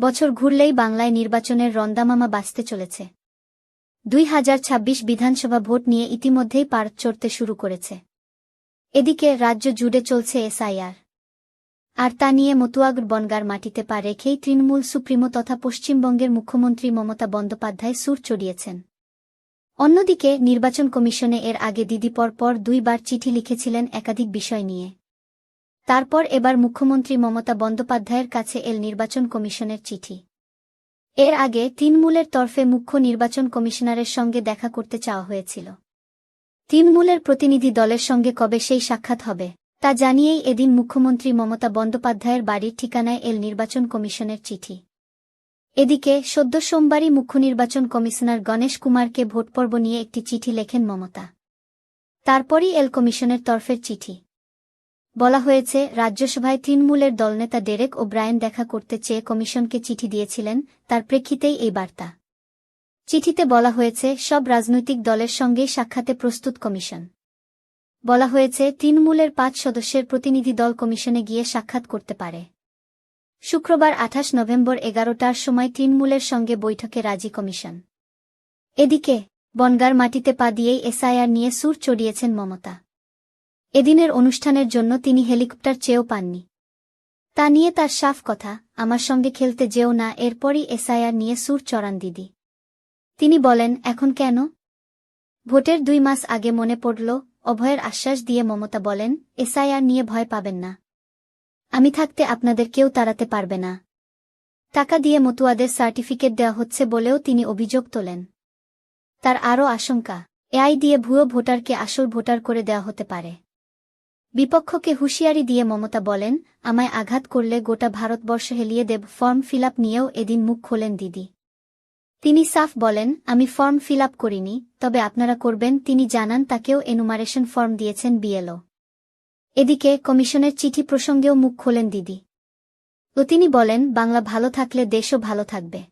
বছর ঘুরলেই বাংলায় নির্বাচনের রন্দামামা বাঁচতে চলেছে। দুই হাজার ছাব্বিশ বিধানসভা ভোট নিয়ে ইতিমধ্যেই পার চড়তে শুরু করেছে। এদিকে রাজ্য জুড়ে চলছে এসআইআর। আর তা নিয়ে মতুয়াগর বনগার মাটিতে পা রেখেই তৃণমূল সুপ্রিমো তথা পশ্চিমবঙ্গের মুখ্যমন্ত্রী মমতা বন্দ্যোপাধ্যায় সুর চড়িয়েছেন। অন্যদিকে নির্বাচন কমিশনে এর আগে দিদি পর দুইবার চিঠি লিখেছিলেন একাধিক বিষয় নিয়ে। তারপর এবার মুখ্যমন্ত্রী মমতা বন্দ্যোপাধ্যায়ের কাছে এল নির্বাচন কমিশনের চিঠি। এর আগে তৃণমূলের তরফে মুখ্য নির্বাচন কমিশনারের সঙ্গে দেখা করতে চাওয়া হয়েছিল। তৃণমূলের প্রতিনিধি দলের সঙ্গে কবে সেই সাক্ষাৎ হবে, তা জানিয়েই এদিন মুখ্যমন্ত্রী মমতা বন্দ্যোপাধ্যায়ের বাড়ির ঠিকানায় এল নির্বাচন কমিশনের চিঠি। এদিকে সদ্য সোমবারই মুখ্য নির্বাচন কমিশনার গণেশ কুমারকে ভোটপর্ব নিয়ে একটি চিঠি লেখেন মমতা। তারপরই এল কমিশনের তরফের চিঠি। বলা হয়েছে, রাজ্যসভায় তৃণমূলের দলনেতা ডেরেক ও ব্রায়েন দেখা করতে চেয়ে কমিশনকে চিঠি দিয়েছিলেন, তার প্রেক্ষিতেই এই বার্তা। চিঠিতে বলা হয়েছে, সব রাজনৈতিক দলের সঙ্গেই সাক্ষাতে প্রস্তুত কমিশন। বলা হয়েছে, তৃণমূলের পাঁচ সদস্যের প্রতিনিধি দল কমিশনে গিয়ে সাক্ষাৎ করতে পারে। শুক্রবার আঠাশ নভেম্বর এগারোটার সময় তৃণমূলের সঙ্গে বৈঠকে রাজি কমিশন। এদিকে, বনগার মাটিতে পা দিয়েই এসআইআর নিয়ে সুর চড়িয়েছেন মমতা। এদিনের অনুষ্ঠানের জন্য তিনি হেলিকপ্টার চেয়েও পাননি। তা নিয়ে তার সাফ কথা, আমার সঙ্গে খেলতে যেও না, এরপরই এসআইআর নিয়ে সুর চড়ান দিদি। তিনি বলেন, এখন কেন? ভোটের দুই মাস আগে মনে পড়ল, অভয়ের আশ্বাস দিয়ে মমতা বলেন, এসআইআর নিয়ে ভয় পাবেন না। আমি থাকতে আপনাদের কেউ তাড়াতে পারবে না। টাকা দিয়ে মতুয়াদের সার্টিফিকেট দেওয়া হচ্ছে বলেও তিনি অভিযোগ তোলেন। তার আরও আশঙ্কা, এআই দিয়ে ভুয়ো ভোটারকে আসল ভোটার করে দেওয়া হতে পারে। বিপক্ষকে হুঁশিয়ারি দিয়ে মমতা বলেন, আমায় আঘাত করলে গোটা ভারতবর্ষ হেলিয়ে দেব, ফর্ম ফিল নিয়েও এদিন মুখ খোলেন দিদি। তিনি সাফ বলেন, আমি ফর্ম ফিল করিনি, তবে আপনারা করবেন, তিনি জানান তাকেও এনুমারেশন ফর্ম দিয়েছেন বিএলও। এদিকে কমিশনের চিঠি প্রসঙ্গেও মুখ খোলেন দিদি। ও তিনি বলেন, বাংলা ভালো থাকলে দেশও ভালো থাকবে।